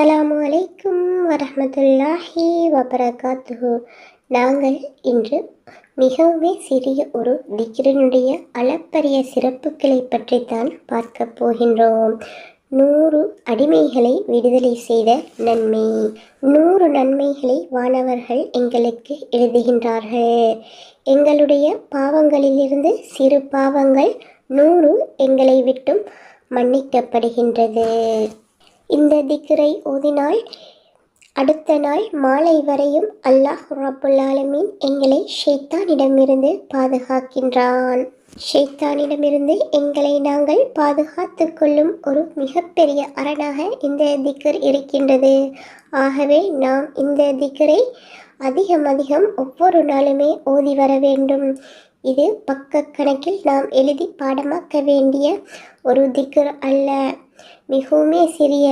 அஸ்ஸலாமு அலைக்கும் வரமத்துல்லாஹி வபரகாத்துஹு. நாங்கள் இன்று மிகவும் சிறிய ஒரு திக்ரனுடைய அளப்பரிய சிறப்புகளை பற்றித்தான் பார்க்க போகின்றோம். நூறு அடிமைகளை விடுதலை செய்த நன்மை. நூறு நன்மைகளை வானவர்கள் எங்களுக்கு எழுதுகின்றார்கள். எங்களுடைய பாவங்களிலிருந்து சிறு பாவங்கள் நூறு எங்களை விட்டும் மன்னிக்கப்படுகின்றது. இந்த திக்ரை ஓதினால் அடுத்த நாள் மாலை வரையும் அல்லாஹ் ரபுல்லாலமீன் எங்களை ஷைத்தானிடமிருந்து பாதுகாக்கின்றான். ஷெய்தானிடமிருந்து எங்களை நாங்கள் பாதுகாத்து கொள்ளும் ஒரு மிகப்பெரிய அரணாக இந்த திக்கர் இருக்கின்றது. ஆகவே நாம் இந்த திக்கரை அதிகம் அதிகம் ஒவ்வொரு நாளுமே ஓதி வர வேண்டும். இது பக்க கணக்கில் நாம் எழுதி பாடமாக்க வேண்டிய ஒரு திக்கர் அல்ல. மிகவுமே சிறிய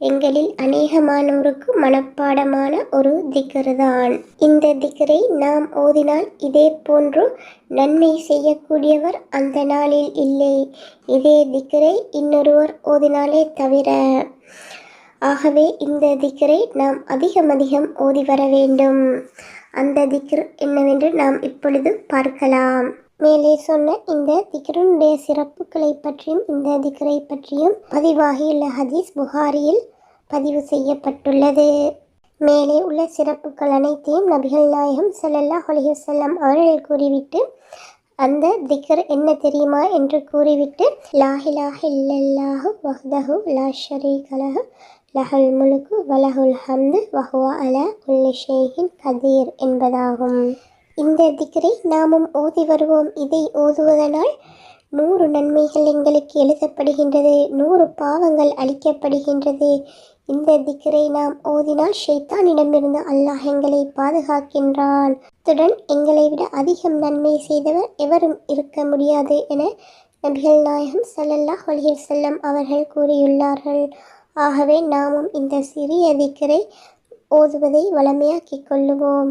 எங்களில் அநேகமானோருக்கு மனப்பாடமான ஒரு திக்கரு தான் இந்த திக்கரை நாம் ஓதினால் இதே போன்று நன்மை செய்யக்கூடியவர் அந்த நாளில் இல்லை. இதே திக்கரை இன்னொருவர் ஓதினாலே தவிர. ஆகவே இந்த திக்கரை நாம் அதிகம் அதிகம் ஓதி வர வேண்டும். அந்த திக்ர் என்னவென்று நாம் இப்பொழுது பார்க்கலாம். மேலே சொன்ன இந்த திக்ருனுடைய சிறப்புகளை பற்றியும் இந்த திக்ரை பற்றியும் பதிவாகியுள்ள ஹதீஸ் புகாரியில் பதிவு செய்யப்பட்டுள்ளது. மேலே உள்ள சிறப்புகள் அனைத்தையும் நபிகள் நாயகம் சல்லல்லா அலைஹி அவர்கள் கூறிவிட்டு அந்த திக்ர் என்ன தெரியுமா என்று கூறிவிட்டு லாஹி இல்லல்லாஹு வஹ்தஹு லா ஷரீகலஹு லஹுல் முலுக்கு வலஹுல் ஹம்து வஹுவா அலா குல்லி ஷேஹின் கதீர் என்பதாகும். இந்த திக்கரை நாமும் ஓதி வருவோம். இதை ஓதுவதனால் நூறு நன்மைகள் எங்களுக்கு எழுதப்படுகின்றது நூறு பாவங்கள் அளிக்கப்படுகின்றது. இந்த திக்கரை நாம் ஓதினால் ஷைத்தானிடமிருந்து அல்லாஹ் எங்களை பாதுகாக்கின்றான். அத்துடன் எங்களை விட அதிகம் நன்மை செய்தவர் எவரும் இருக்க முடியாது என நபிகள் நாயகம் சல்லல்லாஹ் அலைஹி செல்லம் அவர்கள் கூறியுள்ளார்கள். ஆகவே நாமும் இந்த சிறிய திக்கரை ஓதுவதை வளமையாக்கிக் கொள்ளுவோம்.